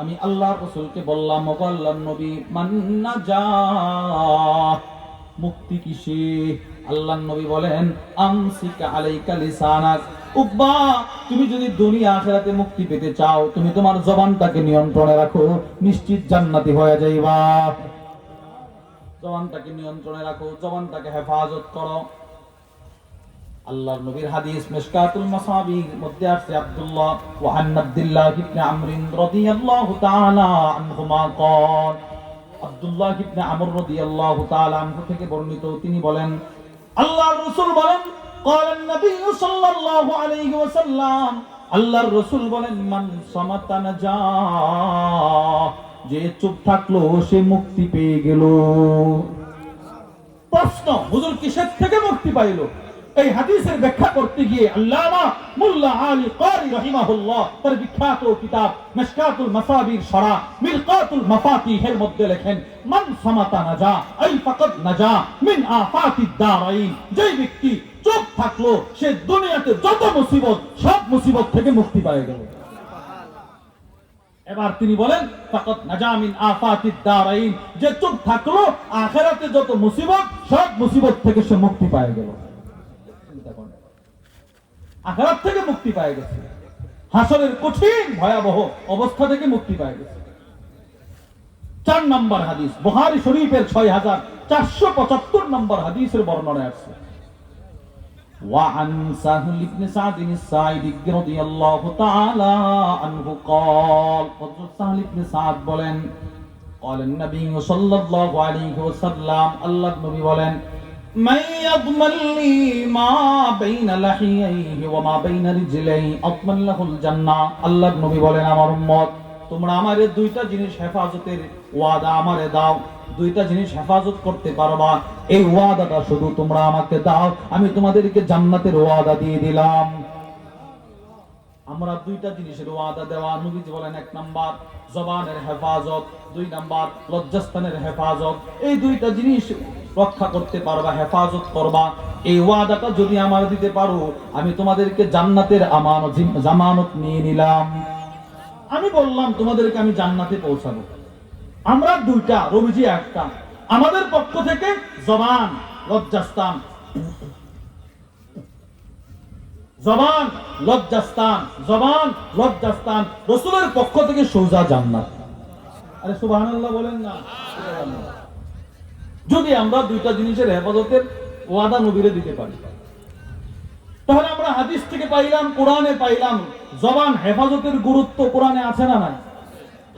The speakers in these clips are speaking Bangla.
আমি আল্লাহ রাসূলকে বললাম নবী, মান নাজা। মুক্তি কিসে? আল্লাহর নবী বলেন আমসিকা আলাইকা লিসানাক। উকবা, তুমি যদি দুনিয়া আখেরাতে মুক্তি পেতে চাও, তুমি তোমার জবানটাকে নিয়ন্ত্রণে রাখো, নিশ্চিত জান্নাতি হয়ে যাইবা। জবানটাকে নিয়ন্ত্রণে রাখো, জবানটাকে হেফাজত করো। আল্লাহর নবীর হাদিস মিশকাতুল মাসাবির মধ্যে আছে আব্দুল্লাহ ওয়া আন আব্দুল্লাহ ইবনে আমর রাদিয়াল্লাহু তাআলা আনহুমা قال আব্দুল্লাহ ইবনে আমর রাদিয়াল্লাহু তাআলা আনহু থেকে বর্ণিত তিনি বলেন আল্লাহর রাসূল বলেন قال النبي صلى الله عليه وسلم আল্লাহর রাসূল বলেন মান সামাতা নাজা যে চুপ থাকলো সে মুক্তি পেয়ে গেল প্রশ্ন হুজুর কিসের থেকে মুক্তি পাইল এই হাদিসের ব্যাখ্যা করতে গিয়ে আল্লামা মুল্লা আলী কারি রহিমাহুল্লাহ তার বিখ্যাত কিতাব মিশকাতুল মাসাবির শরা মিলকাতুল মাফাতিহের মধ্যে লেখেন, মান সামাতা নাজা, আই ফাকাদ নাজা, মিন আফাতিদ দারাইন। যে ব্যক্তি চুপ থাকল, সে দুনিয়াতে যত মুসিবত, সব মুসিবত থেকে মুক্তি পায় গেল। এবার তিনি বলেন ফাকাত নাজামিন আফাতিদ দারাইন। যে চুপ থাকল, আখিরাতে যত মুসিবত, সব মুসিবত থেকে সে মুক্তি পায় গেল। আখিরাত থেকে মুক্তি পেয়ে গেছে হাসরের কঠিন ভয়াবহ অবস্থা থেকে মুক্তি পেয়ে গেছে চার নম্বর হাদিস বুখারী শরীফের ছয় হাজার চারশো পঁচাত্তর নম্বর হাদিসের বর্ণনা আছে وعن سهل بن سعد الساعدي رضي الله تعالى عنه قال حضرت سهل بن سعد বলেন قال النبي صلى الله عليه وسلم الله নবী বলেন من يضمن لي ما بين لحييه وما بين رجليه اضمن له الجنه الله নবী বলেন আমার উম্মত তোমরা আমারে দুইটা জিনিস হেফাজতের ওয়াদা আমারে দাও দুইটা জিনিস হেফাজত করতে পারবা এই ওয়াদাটা শুধু তোমরা আমাকে দাও আমি তোমাদেরকে জান্নাতের ওয়াদা দিয়ে দিলাম আমরা দুইটা জিনিসের ওয়াদা দেওয়া নবীজি বলেন এক নাম্বার জবানের হেফাজত দুই নাম্বার লজ্জাস্থানের হেফাজত এই দুইটা জিনিস রক্ষা করতে পারবা, হেফাজত করবা। এই ওয়াদাটা যদি আমার দিতে পারো, আমি তোমাদেরকে জান্নাতের আমানত জামানত নিয়ে নিলাম। আমি বললাম, তোমাদেরকে আমি জান্নাতে পৌঁছাবো। আমরা দুইটা, রবিজি একটা। আমাদের পক্ষ থেকে জবান, লজ্জাস্থান। জবান লজ্জাস্থান। জবান, লজ্জাস্থান। রসুলের পক্ষ থেকে সোজা জান্নাত। আরে সুবহানাল্লাহ বলেন না। যদি আমরা দুইটা জিনিসের হেফাজতের ওয়াদা নবীরে দিতে পারি। তাহলে আমরা হাদিস থেকে পাইলাম কোরআনে পাইলাম জবান হেফাজতের গুরুত্ব কোরআনে আছে না নাই?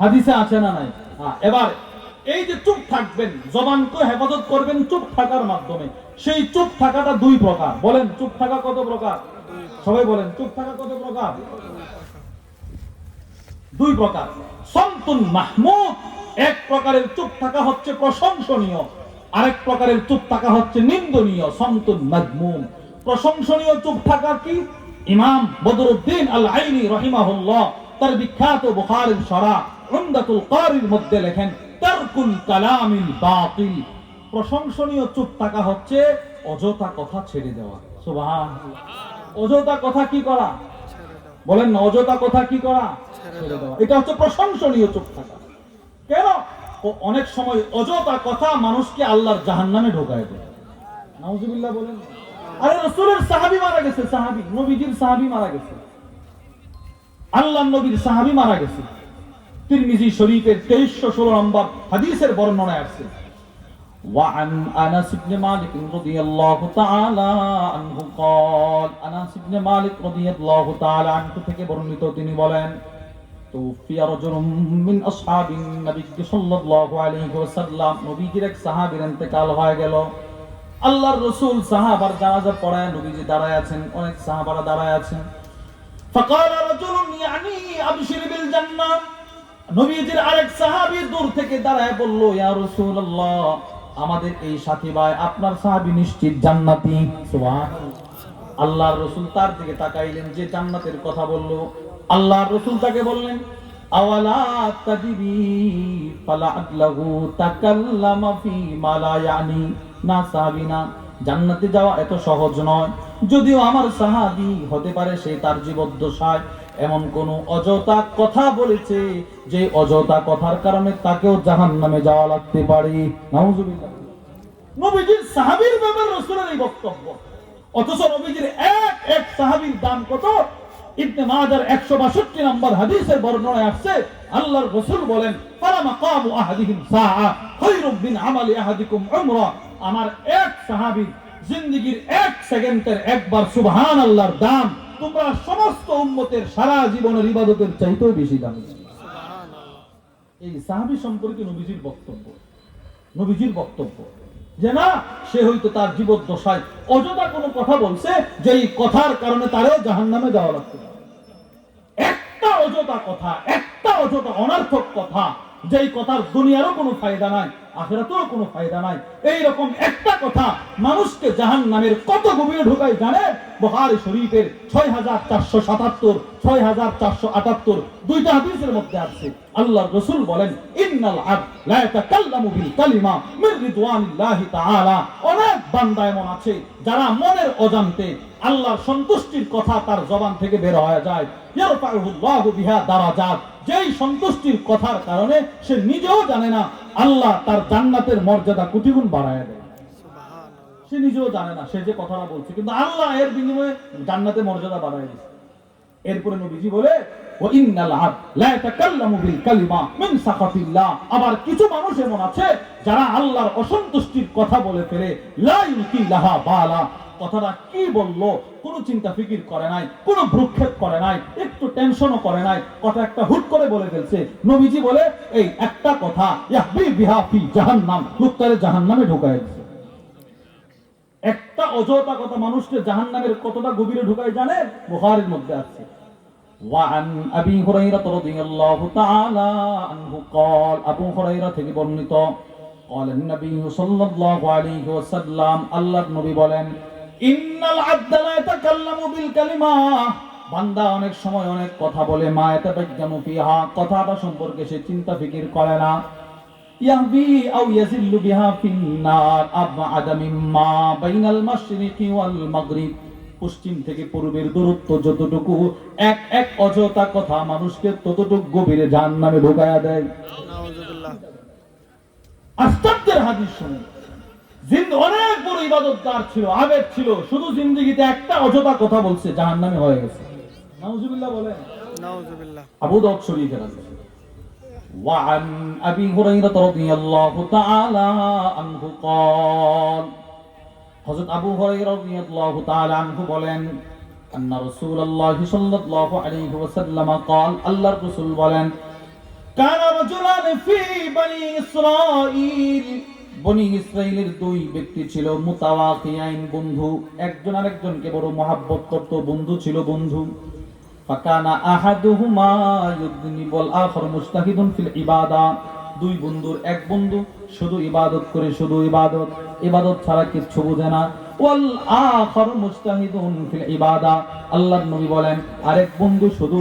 হাদিসে আছে না নাই? হ্যাঁ, এবার এই যে চুপ থাকবেন জবানকে হেফাজত করবেন চুপ থাকার মাধ্যমে। সেই চুপ থাকাটা দুই প্রকার। বলেন চুপ থাকা কত প্রকার? সবাই বলেন চুপ থাকা কত প্রকার? দুই প্রকার। সন্তুন মাহমুদ এক প্রকারের চুপ থাকা হচ্ছে প্রশংসনীয়। আরেক প্রকারের চুপ থাকা হচ্ছে নিন্দনীয়, সন্তুন মাহমুম প্রশংসনীয় চুপ থাকা কি? ইমাম বদরুদ্দিন আল আইনি রহিমাহুল্লাহ তার বিখ্যাত বুখারীর সরা উমদাতুল কারির মধ্যে লেখেন, তারকুল কালামিল বাতিল। প্রশংসনীয় চুপ থাকা হচ্ছে অযথা কথা ছেড়ে দেওয়া। সুবহানাল্লাহ। অযথা কথা কি করা? বলেন অযথা কথা কি করা? ছেড়ে দেওয়া। এটা হচ্ছে প্রশংসনীয় চুপ থাকা। কেন? ও অনেক সময় অযথা কথা মানুষকে আল্লাহর জাহান্নামে ঢোকায় দেয় নাউজুবিল্লাহ বলেন আরে রসুলের সাহাবী মারা গেছে সাহাবী নবীজির সাহাবী মারা গেছে আল্লাহ নবীর সাহাবী মারা গেছে তিরমিজি শরীফের তেইশশো ষোলো নম্বর হাদিসের বর্ণনায় আসছে وعن انس بن مالك رضي الله تعالى عنه قال انس بن مالك رضي الله تعالى عنه থেকে বর্ণিত তিনি বলেন توفي رجل من اصحاب النبي صلى الله عليه وسلم নবীজির এক সাহাবীর ইন্তেকাল হয়ে গেল আল্লাহর রাসূল সাহাবার জানাজা পড়ায় নবীজি দাঁড়ায় আছেন অনেক সাহাবারা দাঁড়ায় আছেন فقال رجل يعني ابشر بالجنه নবীজির আরেক সাহাবী দূর থেকে দাঁড়ায় বলল ইয়া রাসূলুল্লাহ আমাদের এই সাথী ভাই আপনার সাহাবী নিশ্চিত জান্নাতি সুবহানাল্লাহ আল্লাহর রাসূল তার দিকে তাকাইলেন যে জান্নাতের কথা বলল আল্লাহর রসুল তাকে বললেন জান্নাতে যাওয়া এত সহজ নয়। যদিও আমার সাহাবি হতে পারে সে তার জীবদ্দশায় এমন কোন অযথা কথা বলেছে, যে অযথা কথার কারণে তাকেও জাহান নামে যাওয়া লাগতে পারে। নবীজির সাহাবীর রসুলের এই বক্তব্য। অথচ নবীজির এক এক সাহাবীর দাম কত? ইবনে মাজার 162 নম্বর হাদিসের বর্ণনায় আসছে আল্লাহর রাসূল বলেন ফালা মাকামু আহাদিহিম সাআ খায়রুম আমালি আহাদিকুম উমরা। আমার এক সাহাবী জিন্দেগীর এক সেকেন্ডের একবার সুবহানাল্লাহর দাম তোমরা সমস্ত উম্মতের সারা জীবনের ইবাদতের চাইতেও বেশি দামি। এই সাহাবী সম্পর্কে নবীজির বক্তব্য নবীজির বক্তব্য। যে না, সে হয়তো তার জীবদ্দশায় অযথা কোনো কথা বলছে, যে এই কথার কারণে তারও জাহান নামে যাওয়া লাগতে। একটা অযথা কথা, একটা অযথা অনার্থক কথা যেই কথার দুনিয়ারও কোনো ফায়দা নাই আখেরাতেও কোনো ফায়দা নাই। এই রকম একটা কথা মানুষকে জাহান নামের কত গভীরে ঢুকায় জানে? বহারি শরীফের ছয় হাজার চারশো সাতাত্তর ছয় হাজার চারশো আটাত্তর, দুইটা হাদিসের মধ্যে আছে। আল্লাহ রসুল বলেন, ইন্নাল আব লা ইয়াতাকাল্লামু বিল কালিমা মির রিদওয়ানিল্লাহি তাআলা। অনেক বান্দা এমন আছে যারা মনের অজান্তে আল্লাহর সন্তুষ্টির কথা তার জবান থেকে বের হয়ে যায়। বিহা দারাজাত। যেই সন্তুষ্টির কথার কারণে সে নিজেও জানে না আল্লাহ তার জান্নাতের মর্যাদা কোটি গুণ বাড়ায় দেয়। সে নিজেও জানে না সে যে কথাটা বলছে কিন্তু আল্লাহ এর বিনিময়ে জান্নাতে মর্যাদা বাড়ায় দিচ্ছে এরপরে নবীজি বলে মিন আবার কিছু মানুষ এমন আছে যারা আল্লাহর অসন্তুষ্টির কথা বলে ফেলে লাহা বালা। কথাটা কি বললো কোনো চিন্তা ফিকির করে নাই কোনো ভ্রুক্ষেপ করে নাই একটু টেনশনও করে নাই কথা একটা হুট করে বলে ফেলছে নবীজি বলে এই একটা কথা ইয়াহবি বিহা ফি জাহান্নাম লোকটারে জাহান্নামে ঢুকায় দিচ্ছে একটা অযথা কথা মানুষকে জাহান্নামের কতটা গভীরে ঢুকায় জানে বুখারীর মধ্যে আছে وعن أبي هريرة رضي الله تعالى عنه قال أبو هريرة থেকে বর্ণিত قال النبي صلى الله عليه وسلم الله নবী বলেন ইন্নাল ইয়াতাকাল্লামু বিল কালিমা। বান্দা অনেক সময় অনেক কথা বলে মা ইয়াতাবাজ্জামু ফিহা। কথাটা সম্পর্কে সে চিন্তা ফিকির করে না। ইয়াহবি আও ইয়াজিল্লু বিহা ফিন্নার। আবআদা মিম্মা বাইনাল মাশরিকি ওয়াল মাগরিব। পশ্চিম থেকে পূর্বের দূরত্ব যতটুকু এক এক অযথা কথা মানুষকে ততটুকু গভীরে জাহান্নামে ঢোকায়া দেয়। আশ্চর্যের হাদিস জিন্দ অনেক বড় ইবাদতদার ছিল আবেদ ছিল শুধু জিন্দগিতে একটা অযথা কথা বলছে জাহান্নামে হয়ে গেছে নাউজুবিল্লাহ বলেন নাউজুবিল্লাহ আবু দাউদ শরীফের আছে وعن أبي هريرة رضي الله تعالى عنه قال حضرت أبو هريرة رضي الله تعالى عنه বলেন أن رسول الله صلى الله عليه وسلم قال الله الرسول বলেন كان رجلان في بني إسرائيل বনি ইসরাইলের দুই ব্যক্তি ছিল মুতাওয়াকিয়াইন বন্ধু। একজন আরেকজনকে বড় মহাব্বত করত, বন্ধু ছিল বন্ধু। ফাকানা আহাদুহুমা ইউদনিবুল আখর মুস্তাহিদুন ফিল ইবাদা। দুই বন্ধুর এক বন্ধু, শুধু ইবাদত করে শুধু ইবাদত। ইবাদত ছাড়া কিচ্ছু বোঝে না। ওয়াল আখর মুস্তাহিদুন ফিল ইবাদা। আল্লাহর নবী বলেন, আরেক বন্ধু শুধু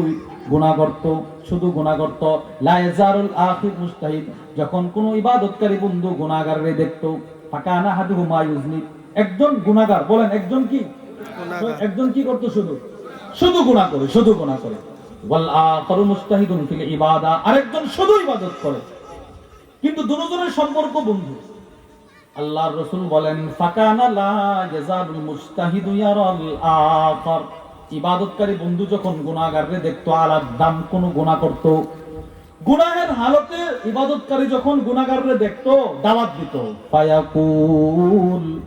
গুনাহ করত, শুধু গুনাহ করত। লা ইয়াজারুল আখির মুস্তাহিদ। যখন কোনো ইবাদতকারী বন্ধু গুনাহগাররে দেখতো ফাকানা আহাদুহুমা ইউজনি একজন গুনাহগার বলেন একজন কি? একজন কি করতো শুধু? শুধু গুনাহ করে শুধু গুনাহ করে। ওয়াল আখারু মুস্তাহিদুন ফিল ইবাদা আরেকজন শুধু ইবাদত করে। কিন্তু দুজনের সম্পর্ক বন্ধু। আল্লাহর রাসূল বলেন ফাকানা লা জাযাবুল মুস্তাহিদু ইয়ারাল আখার। ইবাদতকারী বন্ধু যখন গুনাহগাররে দেখতো আলাদ দাম কোন গুনাহ করত গুনাহের হালতে ইবাদতকারী যখন গুনাহগাররে দেখতো, দাওয়াত দিত। ফায়াকুল।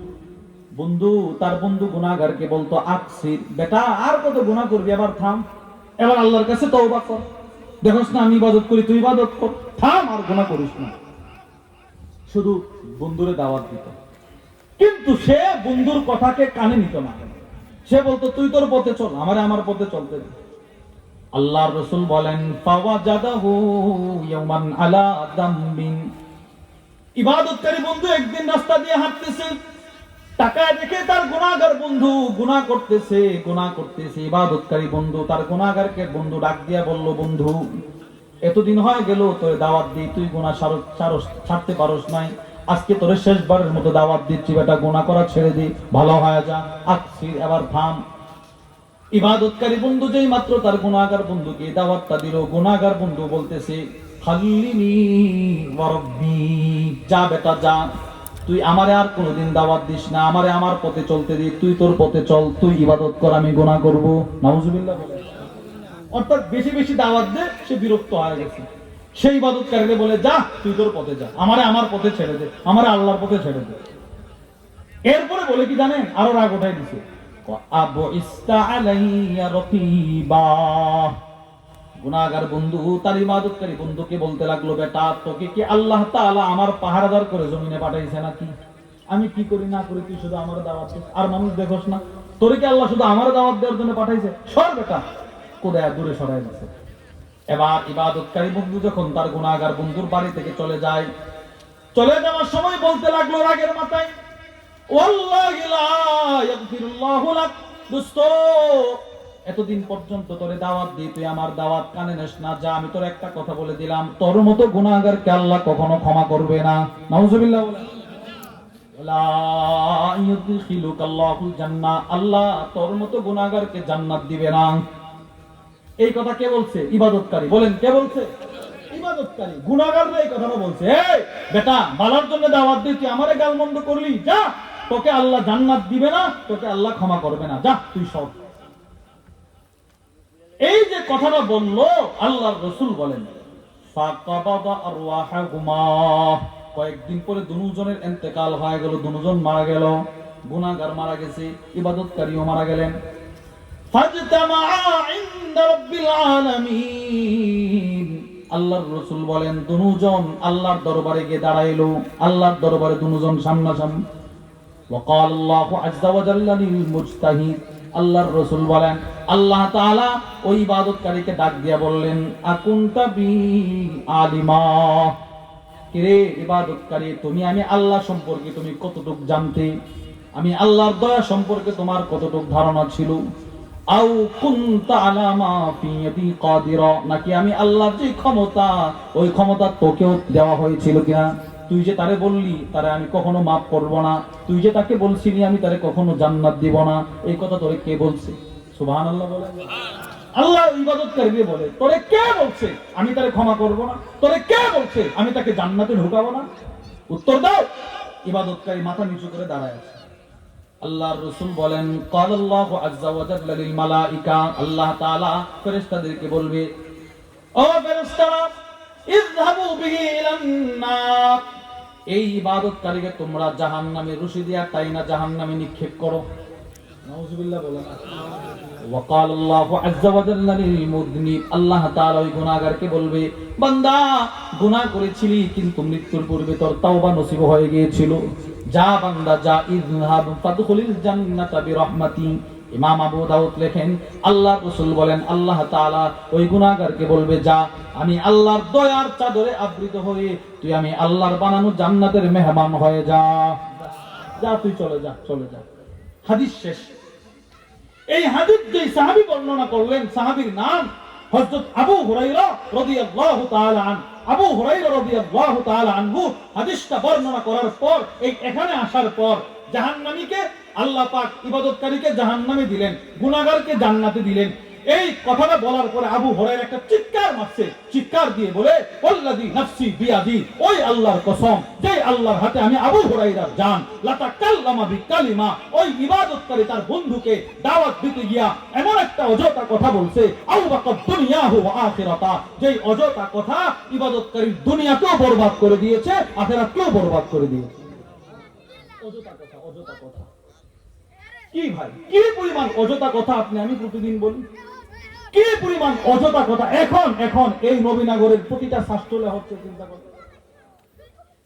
বন্ধু, তার বন্ধু গুনাহগারকে বলতো, আকসির, বেটা, আর কত গুনাহ করবি? আবার থাম। এবার আল্লাহর কাছে তওবা কর। দেখোস না, আমি ইবাদত করি, তুই ইবাদত কর। থাম, আর গুনাহ করিস না। শুধু বন্ধুরে দাওয়াত দিত। কিন্তু সে বন্ধুর কথাকে কানে নিত না সে বলতো, তুই তোর পথে চল, আমারে আমার পথে চলতে দে। আল্লাহর রাসূল বলেন, ফাওয়াজাদাহু ইয়াওমান আলা দামবিন। ইবাদতকারী বন্ধু একদিন রাস্তা দিয়ে হাঁটতেছে টাকায় দেখে তার গুনাহগার বন্ধু গুনাহ করতেছে গুনাহ করতেছে। ইবাদতকারী বন্ধু, তার গুনাহগারকে বন্ধু ডাক দিয়া বলল, বন্ধু, এতদিন হয়ে গেল তোর দাওয়াত দিই, তুই গুনাহ সারস- ছাড়তে পারস নাই। আজকে তোরে শেষবারের মতো দাওয়াত দিচ্ছি, বেটা গোনা করা ছেড়ে দি, ভালো হয়ে যা। আকসির এবার থাম। ইবাদতকারী বন্ধু যেই মাত্র তার গুণাগার বন্ধুকে দাওয়াতটা দিল গুণাগার বন্ধু বলতেছে যা বেটা, যা। তুই আমারে আর কোনোদিন দাওয়াত দিস না। আমারে আমার পথে চলতে দি। তুই তোর পথে চল। তুই ইবাদত কর, আমি গুনাহ করব। নাউজুবিল্লাহ বলে। অর্থাৎ বেশি বেশি দাওয়াত দে, সে বিরক্ত হয়ে গেছে। সেই ইবাদতকারীকে বলে, যা, তুই তোর পথে যা। আমারে আমার পথে ছেড়ে দে। আমারে আল্লাহর পথে ছেড়ে দে। এরপরে বলে কি জানেন? আরও রাগ উঠাই দিছে। গুনাহগার বন্ধু, তার ইবাদতকারী বন্ধুকে বলতে লাগল, বেটা, তোকে কি আল্লাহ আমার পাহারাদার করে জমিনে পাঠাইছে নাকি? আমি কি করি, না করি, তুই শুধু আমার দাওয়াত আর মানুষ দেখোস না, তোরে কি আল্লাহ শুধু আমার দাওয়াত দেওয়ার জন্য পাঠাইছে? সর বেটা, কোদায় দূরে সরাই দিছে। এবার ইবাদতকারী বন্ধু যখন তার গুনাহগার বন্ধুর বাড়ি থেকে চলে যায়, চলে যাওয়ার সময় বলতে লাগল, রাগের মাথায় এতদিন পর্যন্ত তোরে দাওয়াত তুই আমার দাওয়াত কানে নেস না। যা, আমি তোর একটা কথা বলে দিলাম। তোর মতো আল্লাহ কখনো ক্ষমা করবে না। জান্নাত দিবে না। এই কথা কে বলছে? ইবাদতকারী। বলেন, কে বলছে? ইবাদতকারী। এই কথাটা বলছে। বেটা, বালার জন্য দাওয়াত দিই তুই আমারে গালমন্দ করলি, যা। তোকে আল্লাহ জান্নাত দিবে না, তোকে আল্লাহ ক্ষমা করবে না। যা, তুই সব। এই যে কথাটা বলল, আল্লাহর রসুল বলেন কয়েকদিন পরে দুজনের ইন্তেকাল হয়ে গেল, দুজন মারা গেল, গুনাহগার মারা গেছে, ইবাদতকারীও মারা গেলেন। আল্লাহর রসুল বলেন, দুজন আল্লাহর দরবারে গিয়ে দাঁড়াইলো, আল্লাহর দরবারে দুজন সামনাসামনি وقال الله عز وجل للمجتهد আল্লাহর রাসূল বলেন আল্লাহ তাআলা ওই ইবাদতকারীকে ডাক দিয়া বললেন আকুনতা বি আলিমা কিরে ইবাদতকারী তুমি আমি আল্লাহ সম্পর্কে তুমি কতটুক জানতে আমি আল্লাহর দয়া সম্পর্কে তোমার কতটুক ধারণা ছিল আও কুনতা আলামা ফি ইয়াদি কাদিরা নাকি আমি আল্লাহর যে ক্ষমতা ওই ক্ষমতা তোকেও দেওয়া হয়েছিল কিনা তুই যে তারে বললি তারে আমি কখনো মাফ করব না তুই যে তাকে বলছিলি আমি তারে কখনো জান্নাত দিব না এই কথা তোরে কে বলছে সুবহানাল্লাহ বলে আল্লাহ ইবাদতকারীকে বলে তোরে কে বলছে আমি তারে ক্ষমা করব না তোরে কে বলছে আমি তাকে জান্নাতে ঢুকাবো না উত্তর দাও ইবাদতকারী মাথা নিচু করে দাঁড়ায় আছে আল্লাহর রাসূল বলেন قال الله عز وجل للملائكه আল্লাহ তাআলা ফেরেশতাদেরকে বলবে ও ফেরেশতারা ইযহাবু বিহি ইলান নার এই ইবাদতকারীকে তোমরা জাহান্নামে রশি দিয়া টাইনা জাহান্নামে নিক্ষেপ করো নাউজুবিল্লাহ বলেন وقال الله عز وجل للمذنب আল্লাহ তাআলা ওই গুনাহগারকে বলবে বান্দা গুনাহ করেছিলি কিন্তু মৃত্যুর পূর্বে তোর তাওবা নসিব হয়ে গিয়েছিল যা বান্দা যা ইযহাব ফাদখুলিল জান্নাতা বিরহমাতি ইমাম আবু দাউদ লেখেন আল্লাহ রাসূল বলেন, আল্লাহ তাআলা ওই গুনাহগারকে বলবে, যা, আমি আল্লাহর দয়ার চাদরে আবৃত হয়ে তুই আমি আল্লাহর বানানো জান্নাতের মেহমান হয়ে যা। যা, তুই চলে যা চলে যা। হাদিস শেষ। এই হাদিস যে সাহাবী বর্ণনা করলেন, সাহাবীর নাম হযরত আবু হুরায়রা রাদিয়াল্লাহু তাআলা আন, আবু হুরায়রা রাদিয়াল্লাহু তাআলা আনহু হাদিসটা বর্ণনা করার পর, এই এখানে আসার পর জাহান্নামীকে আল্লাহ পাক ইবাদতকারীকে জাহান্নামে দিলেন, গুনাহগারকে জান্নাতে দিলেন। এই কথাটা বলার পরে আবু হরাইর একটা চিৎকার মারছে। চিৎকার দিয়ে বলে নাফসি বিয়াদি, ওই আল্লাহর কসম যে আল্লাহর হাতে আমি আবু হরাইরার কাল্লামা বি কালিমা ওই ইবাদতকারী তার বন্ধুকে দাওয়াত দিতে গিয়া এমন একটা অযথা কথা বলছে, আউ বাকাত দুনিয়াহু ওয়া আখিরাতা। যেই অযথা কথা ইবাদতকারীর দুনিয়াকেও বরবাদ করে দিয়েছে, আখিরাতকেও বরবাদ করে দিয়েছে। অযথা কথা অযথা কথা। কি ভাই? কি পরিমাণ অযথা কথা আপনি? আমি প্রতিদিন বলি। কি পরিমাণ অযথা কথা? এখন এখন এই নবীনগরের প্রতিটা শাস্ত্রলে হচ্ছে চিন্তা করতে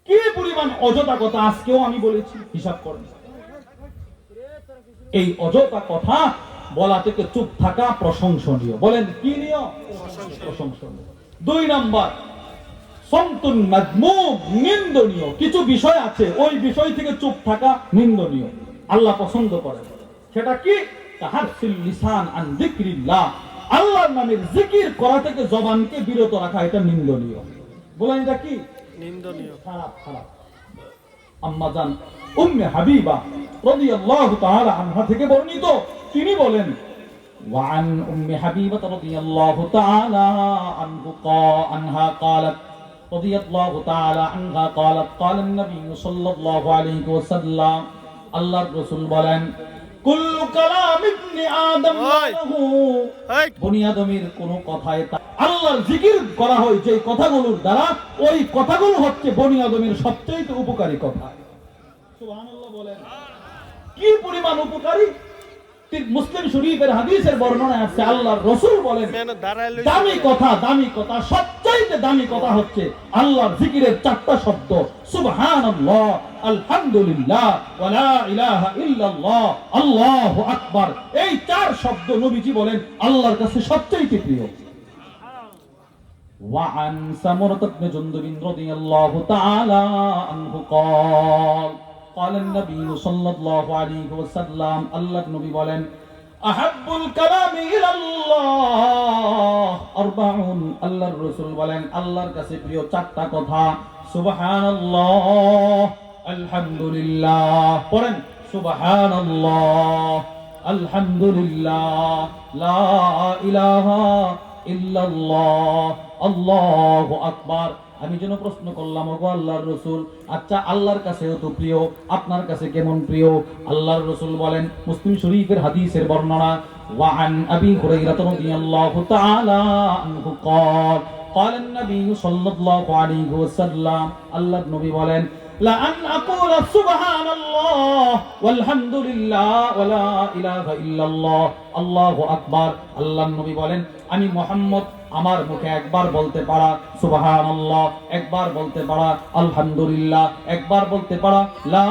কি পরিমাণ অযথা কথা? আজকেও আমি বলেছি, হিসাব করেন এই অযথা কথা বলা থেকে চুপ থাকা প্রশংসনীয়। বলেন, কি নিয়? প্রশংসনীয়। দুই নাম্বার, সন্তুন নিন্দনীয়। কিছু বিষয় আছে, ওই বিষয় থেকে চুপ থাকা নিন্দনীয়। আল্লাহ পছন্দ করে সেটা কি তাহারসিল লিসান আন যিকরিল্লাহ আল্লাহর নামের জিকির করা থেকে জবানকে বিরত রাখা এটা নিন্দনীয় বলেন এটা কি নিন্দনীয় খারাপ খারাপ আম্মা জান উম্মে হাবিবা রাদিয়াল্লাহু তাআলা আনহা থেকে বর্ণিত তিনি বলেন وعن أم حبيبة رضي الله تعالى عنه قا- عنها قالت رضي الله تعالى عنها قالت قال النبي صلى الله عليه وسلم الله الرسول বলেন কুল্লু কালাম ইবনে আদম করা হয় যে কথাগুলোর দ্বারা ওই কথাগুলো হচ্ছে বনি আদমের সবচেয়ে উপকারী কথা। সুবহানাল্লাহ বলেন। কি পরিমাণ উপকারী? মুসলিম শরীফের হাদিসের বর্ণনা আছে আল্লাহর রসুল বলেন মেন দাঁড়ায় লইছে। দামি কথা দামি কথা সবচাইতে দামি কথা হচ্ছে আল্লাহর জিকিরের চারটা শব্দ সুবহানাল্লাহ আলহামদুলিল্লাহ ওয়ালা ইলাহা ইল্লাল্লাহ আল্লাহু আকবার এই চার শব্দ নবীজি বলেন আল্লাহর কাছে সবচাইতে প্রিয় وعن سمرة بن جندب رضي الله تعالى عنه قال قال النبي صلى الله عليه وسلم الله النبي বলেন أحب الكلام إلى الله أربعون আল্লাহর রাসূল বলেন আল্লাহর কাছে প্রিয় চারটা কথা সুবহানাল্লাহ আলহামদুলিল্লাহ পড়েন সুবহানাল্লাহ আলহামদুলিল্লাহ লা ইলাহা ইল্লাল্লাহ আল্লাহু আকবার আমি যেন প্রশ্ন করলাম ওগো আল্লাহর রসুল আচ্ছা আল্লাহর কাছেও তো প্রিয় আপনার কাছে কেমন প্রিয় আল্লাহর রসুল বলেন মুসলিম শরীফের হাদিসের বর্ণনা وعن أبي هريرة رضي الله تعالى عنه قال قال النبي صلى الله عليه وسلم الله النبي বলেন لأن أقول سبحان الله والحمد لله ولا إله إلا الله الله أكبر আল্লাহ নবী বলেন আমি মোহাম্মদ আমার মুখে একবার বলতে পারা সুবাহান একবার বলতে পারা, আলহামদুলিল্লাহ, একবার বলতে পারা, লা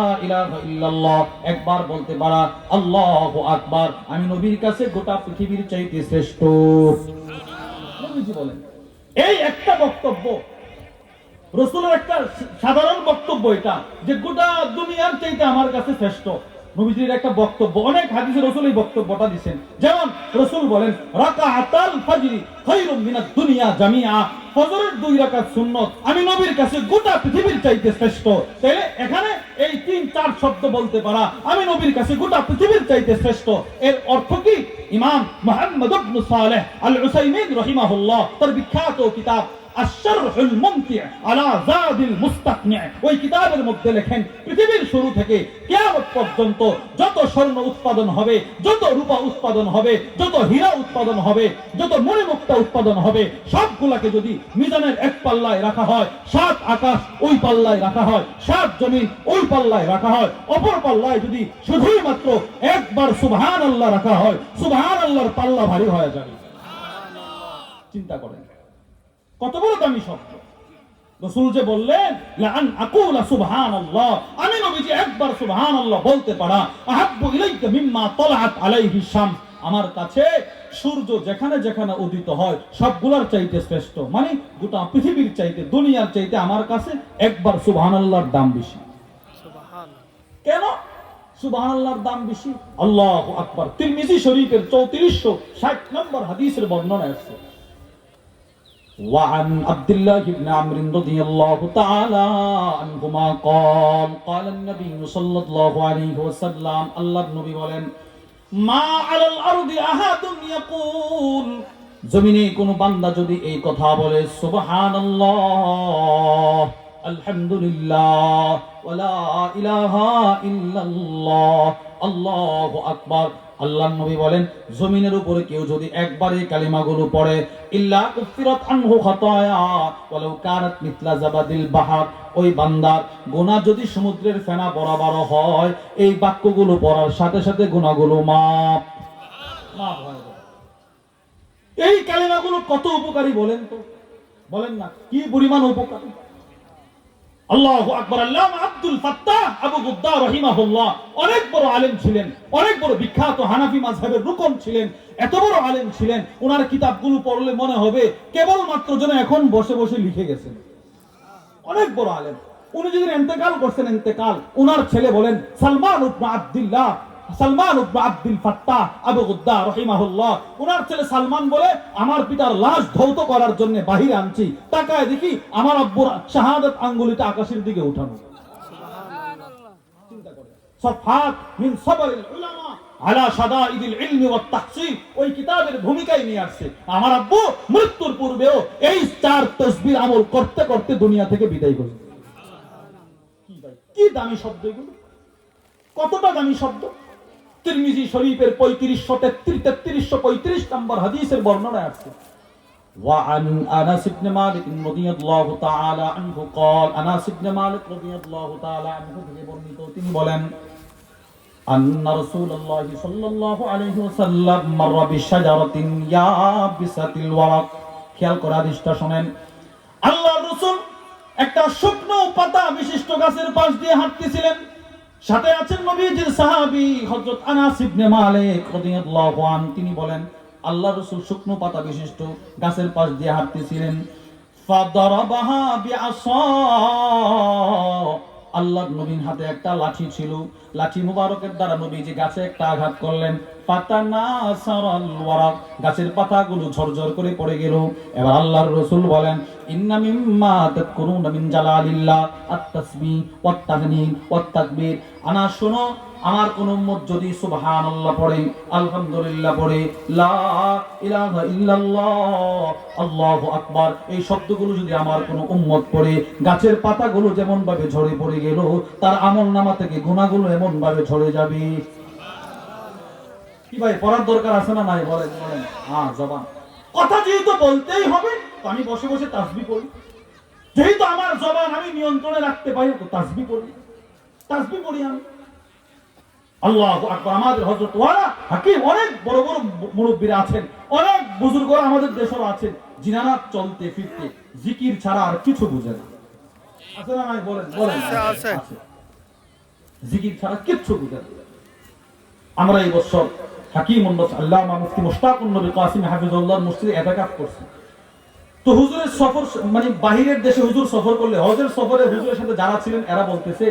একবার বলতে পারা, আল্লাহু আকবার। আমি নবীর কাছে গোটা পৃথিবীর চাইতে শ্রেষ্ঠ। বলেন, এই একটা বক্তব্য, রসুলের একটা সাধারণ বক্তব্য এটা, যে গোটা দুনিয়ার চাইতে আমার কাছে শ্রেষ্ঠ। নবীজির একটা বক্তব্য, অনেক হাদিসে রসুল এই বক্তব্যটা দিচ্ছেন যেমন রসুল বলেন রাকা আতাল দুনিয়া জামিয়া ফজরের দুই রাকাত সুন্নত। আমি নবীর কাছে গোটা পৃথিবীর চাইতে শ্রেষ্ঠ। তাহলে এখানে এই তিন, চার শব্দ বলতে পারা, আমি নবীর কাছে গোটা পৃথিবীর চাইতে শ্রেষ্ঠ। এর অর্থ কি? ইমাম মুহাম্মদ ইবনে সালেহ আল উসাইমিন রাহিমাহুল্লাহ, তার বিখ্যাত কিতাব আশরহুল মুমতি' আলা জাদিল মুস্তাকনি' ওই কিতাবের মধ্যে লেখেন, পৃথিবীর শুরু থেকে কিয়ামত পর্যন্ত যত স্বর্ণ উৎপাদন হবে, যত রূপা উৎপাদন হবে, যত হীরা উৎপাদন হবে, যত মণিমুক্তা উৎপাদন হবে যদি মিজানের এক পাল্লায় রাখা হয়, সাত আকাশ ওই পাল্লায় রাখা হয়, সাত জমিন ওই পাল্লায় রাখা হয়, অপর পাল্লায় যদি শুধুই মাত্র একবার সুবহান আল্লাহ রাখা হয় সুবহান আল্লাহর পাল্লা ভারী হয়ে যাবে। চিন্তা করেন। কত বড় দামি শব্দ। রসুল যে বললেন লান আকুলা সুবহানাল্লাহ। আমি নবীজি একবার সুবহানাল্লাহ বলতে পারা আহাব্বু ইলাইকা মিম্মা তালাআত আলাইহি শামস। আমার কাছে সূর্য যেখানে যেখানে উদিত হয় সবগুলোর চাইতে শ্রেষ্ঠ। মানে গোটা পৃথিবীর চাইতে দুনিয়ার চাইতে আমার কাছে একবার সুবহানাল্লাহর দাম বেশি। কেন? সুবহান সুবহানাল্লাহর দাম বেশি। আল্লাহু আকবার। তিরমিজি শরীফের 3460 নম্বর হাদিসের বর্ণনা আছে। وعن عبد الله بن عمرو رضي الله تعالى عنهما قال قال النبي صلى الله عليه وسلم الله النبي বলেন মা আলাল আরদি আহাদুন ইয়াকুল জমিনে কোন বান্দা যদি এই কথা বলে সুবহানাল্লাহ আলহামদুলিল্লাহ ওয়ালা ইলাহা ইল্লাল্লাহ আল্লাহু আকবার আল্লাহ নবী বলেন, জমিনের উপরে কেউ যদি একবার এই কালিমাগুলো পড়ে, ইল্লা কুফিরাত আনহু খাতায়া, ওয়ালাউ কানাত মিথলা জাবাদিল বাহার। ওই বান্দার গুনাহ যদি সমুদ্রের ফেনা বরাবর হয়, এই বাক্যগুলো পড়ার সাথে সাথে গুনাহগুলো মাপ মাপ হয়ে যায় এই কালিমাগুলো কত উপকারী বলেন তো? বলেন না, কি পরিমাণ উপকারী? এত বড় আলেম ছিলেন কিতাবগুলো পড়লে মনে হবে কেবলমাত্র যেন এখন বসে বসে লিখে গেছেন। অনেক বড় আলেম। উনি যদি এন্তেকাল করছেন, এন্তেকাল, উনার ছেলে বলেন, সালমান উবনে আব্দুল্লাহ সালমান আব্দুল আবু রহিমাহুল্লাহ। উনার ছেলে সালমান বলে, আমার পিতার লাশ ধৌত করার জন্য বাহিরে আনছি। তাকায় দেখি আমার আব্বুর শাহাদাত আঙ্গুলিটা আকাশের দিকে উঠানো। কিতাবের ভূমিকায় নিয়ে আসছে। আমার আব্বু মৃত্যুর পূর্বেও এই চার তসবির আমল করতে করতে দুনিয়া থেকে বিদায় করেছে কি দামি শব্দ কতটা দামি শব্দ? তিরমিজি শরীফের পঁয়ত্রিশশো তেত্রিশ তেত্রিশশো পঁয়ত্রিশ নম্বর হাদিসের বর্ণনা আছে وعن انس بن مالك رضي الله تعالى عنه قال انس بن مالك رضي الله تعالى عنه থেকে বর্ণিত তিনি বলেন أن رسول الله صلى الله عليه وسلم مر بشجرة يابسة الورق খেয়াল করে হাদিসটা শুনেন আল্লাহ রসুল একটা শুকনো পাতা বিশিষ্ট গাছের পাশ দিয়ে হাঁটতেছিলেন সাথে আছেন নবীজির সাহাবি হযরত আনাস ইবনে মালিক রাদিয়াল্লাহু আন, তিনি বলেন, আল্লাহ রাসূল শুকনো পাতা বিশিষ্ট, গাছের পাশ দিয়ে হাঁটতেছিলেন। ফাদারাবাহা বিআসা আল্লাহর নবীর হাতে একটা লাঠি ছিল। লাঠি মুবারকের দ্বারা নবীজি গাছে একটা আঘাত করলেন। পাতা না গাছের পাতাগুলো ঝরঝর করে পড়ে গেল। এবার আল্লাহর রসুল বলেন মিম্মা আনা শোনো আমার কোন উম্মত যদি সুবহানাল্লাহ পড়ে, আলহামদুলিল্লাহ পড়ে, লা ইলাহা ইল্লাল্লাহ, আল্লাহু আকবার, এই শব্দগুলো যদি আমার কোন উম্মত পড়ে, গাছের পাতাগুলো যেমন ভাবে ঝরে পড়ে গেল, তার আমল নামা থেকে গুণাগুলো এমন ভাবে ঝরে যাবে। কি ভাই, পড়ার দরকার আছে না নাই? বলেন বলেন। হ্যাঁ জবান। কথা যেহেতু বলতেই হবে আমি বসে বসে তাসবি পড়ি। যেহেতু আমার জবান আমি নিয়ন্ত্রণে রাখতে পারি তো তাসবি পড়ি। তাসবি পড়ি আমি। আল্লাহ আকবার। আমাদের হজরত হাকিম অনেক বড় বড় মুরব্বীরা আছেন অনেক বুজুর্গরা আমাদের দেশেও আছেন জিনারা চলতে ফিরতে জিকির ছাড়া আর কিছু বুঝে না। আছে না নাই? বলেন বলেন। আছে, আছে। আছে। জিকির ছাড়া কিচ্ছু বুঝে না। আমরা এই বছর হাকিম উন্নত আল্লাহ মুফতি মুশতাকুন নবী কাসিম হাফিজুল্লাহ মসজিদে এতাকাফ করছি। তো হুজুরের সফর মানে বাহিরের দেশে হুজুর সফর করলে হজের সফরে হুজুরের সাথে যারা ছিলেন এরা বলতেছে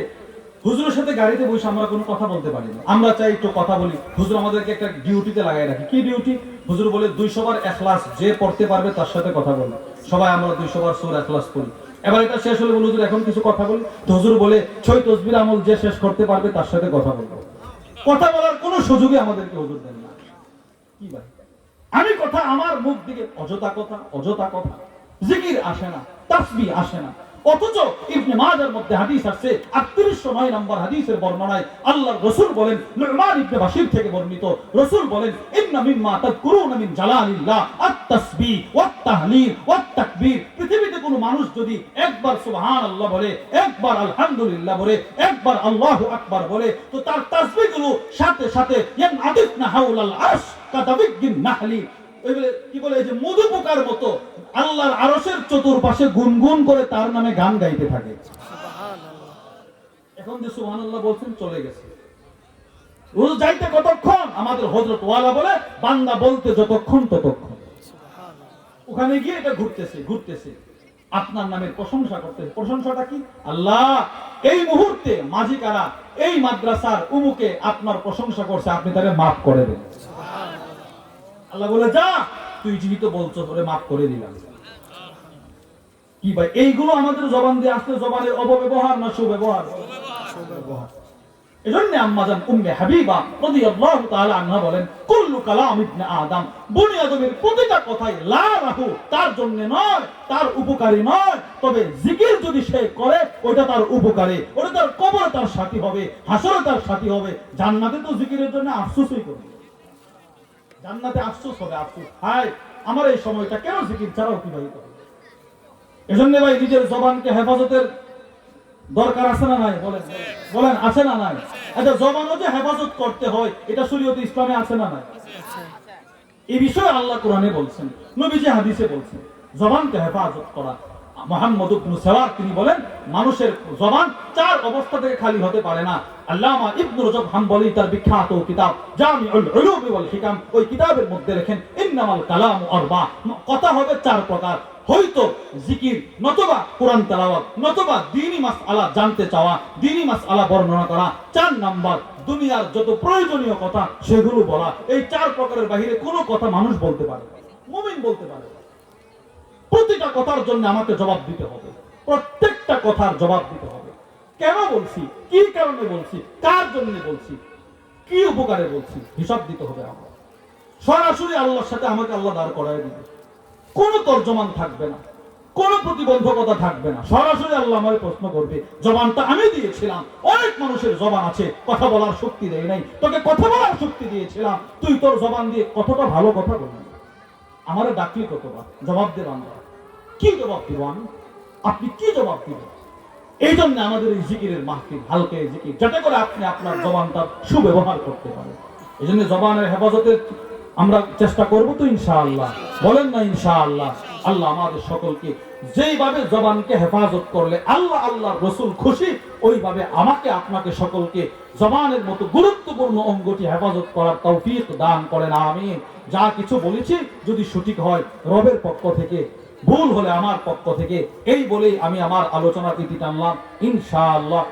হুজুরের সাথে গাড়িতে বসে আমরা কোনো কথা বলতে পারি না। আমরা চাই একটু কথা বলি। হুজুর আমাদেরকে একটা ডিউটিতে লাগাই রাখি। কি ডিউটি হুজুর বলে দুইশো বার এখলাস যে পড়তে পারবে তার সাথে কথা বলি। সবাই আমরা দুইশো বার সুর এখলাস করি। এবার এটা শেষ হলে হুজুর এখন কিছু কথা বলি? তো হুজুর বলে, ছয় তসবির আমল যে শেষ করতে পারবে তার সাথে কথা বলব। কথা বলার কোনো সুযোগই আমাদেরকে হুজুর দেন না। কি ভাই? আমি কথা, আমার মুখ দিকে অযথা কথা অযথা কথা। জিকির আসে না তাসবি আসে না। অথচ ইবনে মাজার মধ্যে হাদিস আসছে 3809 নম্বর হাদিসের বর্ণনায় আল্লাহর রাসূল বলেন নুমান ইবনে থেকে বর্ণিত, রাসূল বলেন, ইন্না মিম্মা মিন জালালিল্লাহ আত-তাসবিহ ওয়াত তাহলিল ওয়াত তাকবীর পৃথিবীতে কোনো মানুষ যদি একবার সুবহানাল্লাহ বলে, একবার আলহামদুলিল্লাহ বলে, একবার আল্লাহু আকবার বলে, তো তার তাসবিহগুলো সাথে সাথে ইয়ানআদিতনা হাওলাল আরশ কাদাবিগিন নাহলি। কি বলে যে মধু পোকার মতো আল্লাহর আরশের চতুর্পাশে গুনগুন করে তার নামে গান গাইতে থাকে। এখন যে সুবহানাল্লাহ বলছেন, চলে গেছে। যাইতে কতক্ষণ? আমাদের হযরত ওয়ালা বলে, বান্দা বলতে যতক্ষণ ততক্ষণ। ওখানে গিয়ে এটা ঘুরতেছে ঘুরতেছে। আপনার নামের প্রশংসা করতেছে প্রশংসাটা কি? আল্লাহ, এই মুহূর্তে মাঝি কারা এই মাদ্রাসার উমুকে আপনার প্রশংসা করছে, আপনি তাকে মাফ করে দেন। আল্লাহ বলে, যা, তুই জীবিত বলছো, তোরে মাফ করে দিলাম। কি ভাই, এইগুলো আমাদের জবান দিয়ে আসলে জবানের অপব্যবহার না সুব্যবহার? এজন্য আম্মাজান উম্মে হাবিবা বলেন, কুল্লু কালাম ইবনে আদম বনি আদমের প্রতিটা কথাই লা রাহু, তার জন্য নয়, তার উপকারী নয়, তবে জিকির যদি সে করে ওটা তার উপকারী ওটা তার কবরে তার সাথী হবে, হাসরে তার সাথী হবে, জান্নাতে তো জিকিরের জন্য আফসোসই করবে। জান্নাতে আফসোস হবে, আফসোস। হায় আমার এই সময়টা কেন জিকির ছাড়া অতিবাহিত এজন্য ভাই নিজের জবানকে হেফাজতের দরকার আছে না নাই? বলেন বলেন, আছে না নাই? আচ্ছা জবানও যে হেফাজত করতে হয়, এটা শরীয়তে ইসলামে আছে না নাই? এই বিষয়ে আল্লাহ কোরআনে বলছেন, নবীজি হাদিসে বলছেন, জবানকে হেফাজত করা তিনি বলেন, মানুষের জবান চার অবস্থা থেকে খালি হতে পারে না। আল্লামা ইবনু রজব হাম্বলি তার বিখ্যাত কিতাব উলুম ওয়াল হিকাম, ওই কিতাবের মধ্যে লেখেন কালামু আরবা। কথা হবে চার প্রকার। হয়তো জিকির, নতবা কোরআন তেলাওয়াত, নতবা দ্বীনি মাসআলা জানতে চাওয়া দ্বীনি মাসআলা বর্ণনা করা। চার নাম্বার, দুনিয়ার যত প্রয়োজনীয় কথা, সেগুলো বলা। এই চার প্রকারের বাহিরে কোনো কথা মানুষ বলতে পারে। মুমিন বলতে পারে। প্রতিটা কথার জন্য আমাকে জবাব দিতে হবে। প্রত্যেকটা কথার জবাব দিতে হবে। কেন বলছি? কি কারণে বলছি? কার জন্য বলছি? কি উপকারে বলছি? হিসাব দিতে হবে আমার সরাসরি আল্লাহর সাথে আমাকে আল্লাহ দাঁড় করায় দিবে। কোনো তর্জমান থাকবে না। কোনো প্রতিবন্ধকতা থাকবে না। সরাসরি আল্লাহ আমার প্রশ্ন করবে, জবানটা আমি দিয়েছিলাম। অনেক মানুষের জবান আছে। কথা বলার শক্তি দেয় নাই। তোকে কথা বলার শক্তি দিয়েছিলাম। তুই তোর জবান দিয়ে কতটা ভালো কথা বলবি আমারে ডাকলি কতবার জবাব দে বান্দা কি জবাব দিব আমি? আপনি কি জবাব দিবেন? এই জন্য আমাদের এই জিকিরের মাহফিল, হালকা জিকির, যাতে করে আপনি আপনার জবানটা সুব্যবহার করতে পারেন। এই জন্য জবানের হেফাজতের আমরা চেষ্টা করব তো ইনশাআল্লাহ। বলেন না ইনশাআল্লাহ, আল্লাহ আমাদের সকলকে যেইভাবে জবানকে হেফাজত করলে আল্লাহ আল্লাহ রসুল খুশি, ওইভাবে আমাকে, আপনাকে সকলকে জবানের মতো গুরুত্বপূর্ণ অঙ্গটি হেফাজত করার তৌফিক দান করেন আমি যা কিছু বলেছি যদি সঠিক হয়, রবের পক্ষ থেকে, ভুল হলে আমার পক্ষ থেকে, এই বলেই আমি আমার আলোচনা ইতি টানলাম ইনশাআল্লাহ